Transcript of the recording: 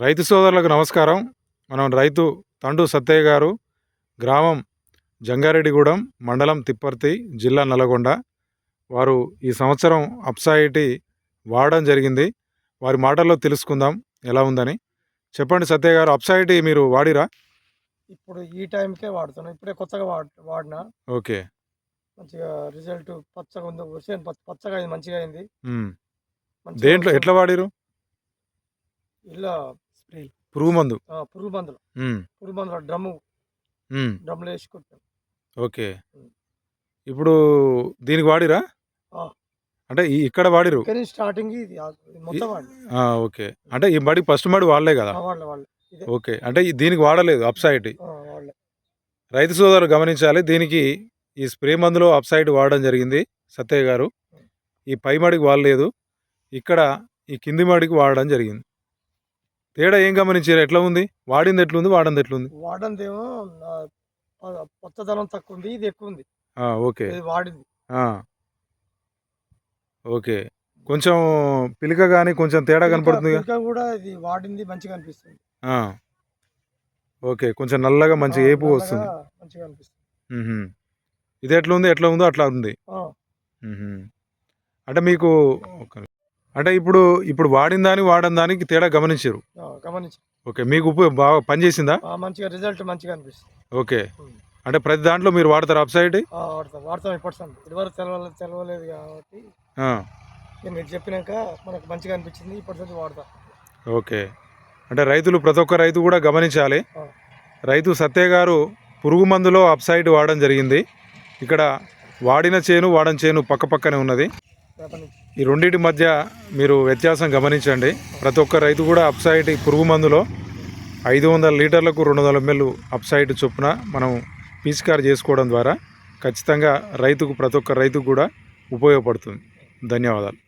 రైతు సోదరులకు నమస్కారం. మనం రైతు తండు సత్తయ్య గారు గ్రామం జంగారెడ్డిగూడెం మండలం తిప్పర్తి జిల్లా నల్గొండ వారు ఈ సంవత్సరం అప్సాయిటీ వాడడం జరిగింది. వారి మాటల్లో తెలుసుకుందాం ఎలా ఉందని. చెప్పండి సత్తయ్య గారు అప్సాయిటీ మీరు వాడిరా? ఇప్పుడు ఈ టైంకే వాడుతున్నాం. ఇప్పుడే కొత్తగా వాడ వాడినా. ఓకే. మంచిగా రిజల్ట్ పచ్చగా ఉంది. వర్షం పచ్చగా అయింది మంచిగా అయింది. దేంట్లో ఎట్లా వాడిరు ఇలా పురుగు మందు పురుగు మందులు పురుగు మందులు డ్రమ్ము. డ్రమ్లో వేసి కొట్టాం. ఓకే. ఇప్పుడు దీనికి వాడిరా. అంటే ఇక్కడ వాడిరు? స్టార్టింగ్ మొత్తం ఓకే. అంటే ఈ మడి ఫస్ట్ మడి వాడలే కదా? ఓకే. అంటే దీనికి వాడలేదు అప్సైడ్ రైతు సోదరు గమనించాలి దీనికి ఈ స్ప్రే మందులో అప్సైడ్ వాడడం జరిగింది సత్తయ్య గారు. ఈ పై మడికి వాడలేదు ఇక్కడ ఈ కింది మడికి వాడడం జరిగింది. తేడా ఏం గమనించారు? ఎట్లా ఉంది? వాడింది ఎట్లుంది? వాడింది ఎట్లుంది? వాడందేమో పచ్చదనం తక్కువ ఉంది ఇది ఎక్కువ ఉంది ఓకే. ఇది వాడింది. ఓకే. కొంచెం పిలిక కానీ కొంచెం తేడా కనపడుతుంది కూడా ఇది వాడింది మంచిగా అనిపిస్తుంది. ఓకే. కొంచెం నల్లగా మంచి ఏపు వస్తుంది. మంచిగా అనిపిస్తుంది. ఇది ఎట్లా ఉంది ఎట్లా ఉందో. అట్లా ఉంది. అంటే మీకు. అంటే ఇప్పుడు ఇప్పుడు వాడిన దాని వాడిన దానికి తేడా గమనించారు. గమనించి ఓకే మీకు ఉప బాగా పనిచేసిందా మంచిగా రిజల్ట్ మంచిగా అనిపిస్తుంది. ఓకే. అంటే ప్రతి దాంట్లో మీరు వాడతారు వాడతాం. వాడతాం ఇప్పటి ఇదివరకు తెలవలేదు తెలవలేదు కాబట్టి మీరు చెప్పినాక మనకు మంచిగా అనిపించింది ఇప్పటి వాడతాం. ఓకే. అంటే రైతులు ప్రతి ఒక్క రైతు కూడా గమనించాలి. రైతు సత్య గారు పురుగు మందులో అప్సైడ్ వాడడం జరిగింది. ఇక్కడ వాడిన చేను వాడని చేను పక్క పక్కనే ఉన్నది. ఈ రెండింటి మధ్య మీరు వ్యత్యాసం గమనించండి. ప్రతి ఒక్క రైతు కూడా అప్సైడ్ పురుగు మందులో ఐదు వందల లీటర్లకు రెండు వందల ఎంఎల్ అప్సైడ్ చొప్పున మనం పిచికారి చేసుకోవడం ద్వారా ఖచ్చితంగా రైతుకు ప్రతి ఒక్క రైతుకు కూడా ఉపయోగపడుతుంది. ధన్యవాదాలు.